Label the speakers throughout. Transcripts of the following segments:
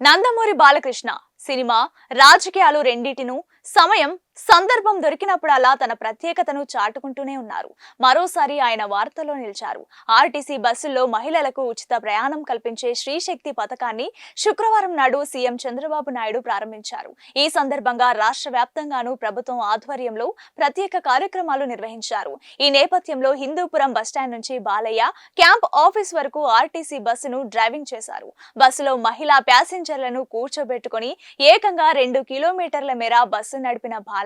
Speaker 1: Nandamuri Balakrishna cinema రాజకీయాలు రెండిటిను సమయం సందర్భం దొరికినప్పుడల్లా తన ప్రత్యేకతను చాటుకుంటూనే ఉన్నారు. మరోసారి ఆయన వార్తల్లో నిలిచారు. ఆర్టీసీ బస్సుల్లో మహిళలకు ఉచిత ప్రయాణం కల్పించే శ్రీశక్తి పథకాన్ని శుక్రవారం నాడు సీఎం చంద్రబాబు నాయుడు ప్రారంభించారు. ఈ సందర్భంగా రాష్ట్ర వ్యాప్తంగానూ ప్రభుత్వం ఆధ్వర్యంలో ప్రత్యేక కార్యక్రమాలు నిర్వహించారు. ఈ నేపథ్యంలో హిందూపురం బస్టాండ్ నుంచి బాలయ్య క్యాంప్ ఆఫీస్ వరకు ఆర్టీసీ బస్సును డ్రైవింగ్ చేశారు. బస్సులో మహిళా ప్యాసింజర్లను కూర్చోబెట్టుకుని ఏకంగా రెండు కిలోమీటర్ల మేర బస్సు నడిపిన బాలయ్య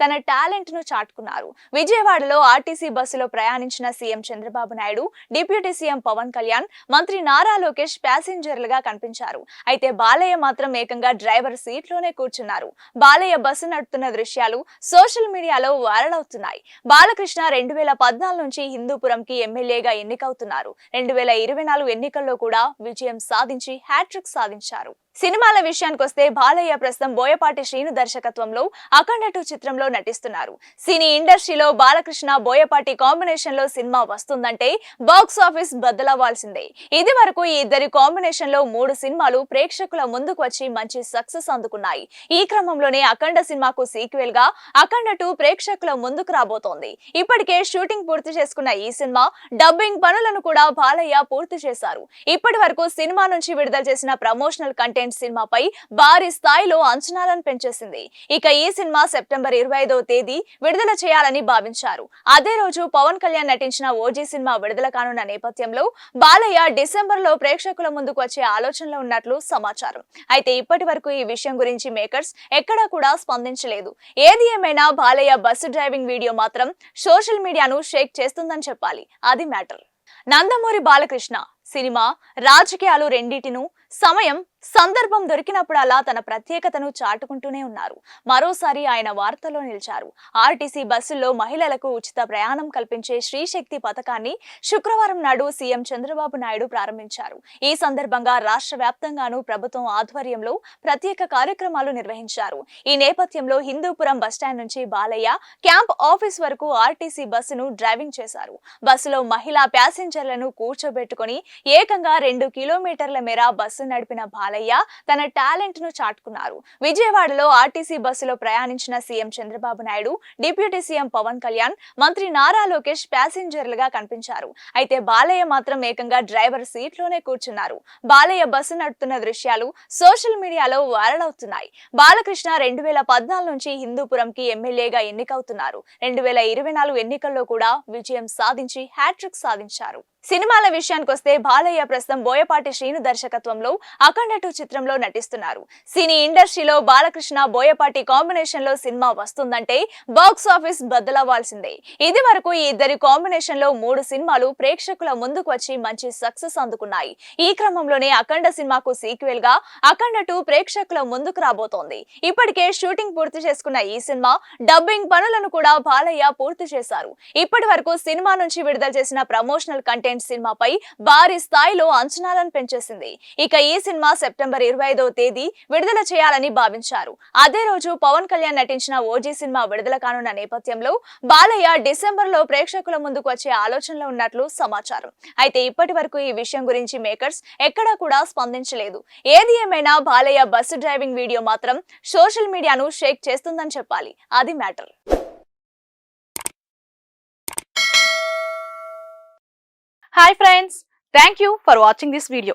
Speaker 1: తన టాలెంట్ను చాటుకున్నారు. విజయవాడలో ఆర్టీసీ బస్సులో ప్రయాణించిన CM Chandrababu Naidu deputy CM Pavan Kalyan మంత్రి నారా లోకేష్ ప్యాసింజర్లుగా కనిపించారు. అయితే బాలయ్య మాత్రం ఏకంగా డ్రైవర్ సీట్లోనే కూర్చున్నారు. బాలయ్య బస్సు నడుపుతున్న దృశ్యాలు సోషల్ మీడియాలో వైరల్ అవుతున్నాయి. బాలకృష్ణ రెండు వేల పద్నాలుగు నుంచి హిందూపురంకి ఎమ్మెల్యేగా ఎన్నికవుతున్నారు. రెండు వేల ఇరవై నాలుగు ఎన్నికల్లో కూడా విజయం సాధించి హ్యాట్రిక్ సాధించారు. సినిమాల విషయానికి వస్తే బాలయ్య ప్రస్తుతం బోయపాటి శ్రీను దర్శకత్వంలో అఖండ టూ చిత్రంలో నటిస్తున్నారు. సినీ ఇండస్ట్రీలో బాలకృష్ణ బోయపాటి కాంబినేషన్లో సినిమా వస్తుందంటే బాక్స్ ఆఫీస్ బద్దలవ్వాల్సిందే. ఇది వరకు ఈ ఇద్దరి కాంబినేషన్లో మూడు సినిమాలు ప్రేక్షకుల ముందుకు వచ్చి మంచి సక్సెస్ అందుకున్నాయి. ఈ క్రమంలోనే అఖండ సినిమాకు సీక్వెల్గా అఖండ టూ ప్రేక్షకుల ముందుకు రాబోతోంది. ఇప్పటికే షూటింగ్ పూర్తి చేసుకున్న ఈ సినిమా డబ్బింగ్ పనులను కూడా బాలయ్య పూర్తి చేశారు. ఇప్పటి వరకు సినిమా నుంచి విడుదల చేసిన ప్రమోషనల్ కంటెంట్ సినిమాపై భారీ స్థాయిలో అంచనాలను పెంచేసింది. ఇక ఈ సినిమా సెప్టెంబర్ ఇరవై ఐదవ తేదీ విడుదల చేయాలని భావించారు. అదే రోజు పవన్ కళ్యాణ్ నటించిన ఓజీ సినిమా విడుదల కానున్న నేపథ్యంలో బాలయ్య డిసెంబర్లో ప్రేక్షకుల ముందుకు వచ్చే ఆలోచనలో ఉన్నట్లు సమాచారం. అయితే ఇప్పటి వరకు ఈ విషయం గురించి మేకర్స్ ఎక్కడా కూడా స్పందించలేదు. ఏది ఏమైనా బాలయ్య బస్సు డ్రైవింగ్ వీడియో మాత్రం సోషల్ మీడియాను షేక్ చేస్తుందని చెప్పాలి. అది మ్యాటర్. నందమూరి బాలకృష్ణ సినిమా రాజకీయాలు రెండిటిను సమయం సందర్భం దొరికినప్పుడల్లా తన ప్రత్యేకతను చాటుకుంటూనే ఉన్నారు. మరోసారి ఆయన వార్తల్లో నిలిచారు. ఆర్టీసీ బస్సుల్లో మహిళలకు ఉచిత ప్రయాణం కల్పించే శ్రీశక్తి పథకాన్ని శుక్రవారం నాడు సీఎం చంద్రబాబు నాయుడు ప్రారంభించారు. ఈ సందర్భంగా రాష్ట్ర వ్యాప్తంగానూ ప్రభుత్వం ఆధ్వర్యంలో ప్రత్యేక కార్యక్రమాలు నిర్వహించారు. ఈ నేపథ్యంలో హిందూపురం బస్టాండ్ నుంచి బాలయ్య క్యాంప్ ఆఫీస్ వరకు ఆర్టీసీ బస్సును డ్రైవింగ్ చేశారు. బస్సులో మహిళా ప్యాసింజర్లను కూర్చోబెట్టుకుని ఏకంగా రెండు కిలోమీటర్ల మేర బస్సు నడిపిన బాలయ్య తన టాలెంట్ను చాటుకున్నారు. విజయవాడలో ఆర్టీసీ బస్సులో ప్రయాణించిన CM Chandrababu Naidu deputy CM Pavan Kalyan మంత్రి నారా లోకేష్ ప్యాసింజర్లుగా కనిపించారు. అయితే బాలయ్య మాత్రం ఏకంగా డ్రైవర్ సీట్లోనే కూర్చున్నారు. బాలయ్య బస్సు నడుపుతున్న దృశ్యాలు సోషల్ మీడియాలో వైరల్ అవుతున్నాయి. బాలకృష్ణ రెండు వేల పద్నాలుగు నుంచి హిందూపురంకి ఎమ్మెల్యేగా ఎన్నికవుతున్నారు. రెండు వేల ఇరవై నాలుగు ఎన్నికల్లో కూడా విజయం సాధించి హ్యాట్రిక్ సాధించారు. సినిమాల విషయానికి వస్తే బాలయ్య ప్రస్తుతం బోయపాటి శ్రీను దర్శకత్వంలో అఖండ టూ చిత్రంలో నటిస్తున్నారు. సినీ ఇండస్ట్రీలో బాలకృష్ణ బోయపాటి కాంబినేషన్లో సినిమా వస్తుందంటే బాక్స్ ఆఫీస్ బద్దలవ్వాల్సిందే. ఇది వరకు ఈ ఇద్దరి కాంబినేషన్లో మూడు సినిమాలు ప్రేక్షకుల ముందుకు వచ్చి మంచి సక్సెస్ అందుకున్నాయి. ఈ క్రమంలోనే అఖండ సినిమాకు సీక్వెల్గా అఖండ టూ ప్రేక్షకుల ముందుకు రాబోతోంది. ఇప్పటికే షూటింగ్ పూర్తి చేసుకున్న ఈ సినిమా డబ్బింగ్ పనులను కూడా బాలయ్య పూర్తి చేశారు. ఇప్పటి వరకు సినిమా నుంచి విడుదల చేసిన ప్రమోషనల్ కంటెంట్ సినిమాపై భారీ స్థాయిలో అంచనాలను పెంచేసింది. ఇక ఈ సినిమా సెప్టెంబర్ ఇరవై ఐదవ తేదీ విడుదల చేయాలని భావించారు. అదే రోజు పవన్ కళ్యాణ్ నటించిన ఓజీ సినిమా విడుదల కానున్న నేపథ్యంలో బాలయ్య డిసెంబర్లో ప్రేక్షకుల ముందుకు వచ్చే ఆలోచనలో ఉన్నట్లు సమాచారం. అయితే ఇప్పటి వరకు ఈ విషయం గురించి మేకర్స్ ఎక్కడా కూడా స్పందించలేదు. ఏది ఏమైనా బాలయ్య బస్సు డ్రైవింగ్ వీడియో మాత్రం సోషల్ మీడియాను షేక్ చేస్తుందని చెప్పాలి. అది matter.
Speaker 2: Hi friends thank you for watching this video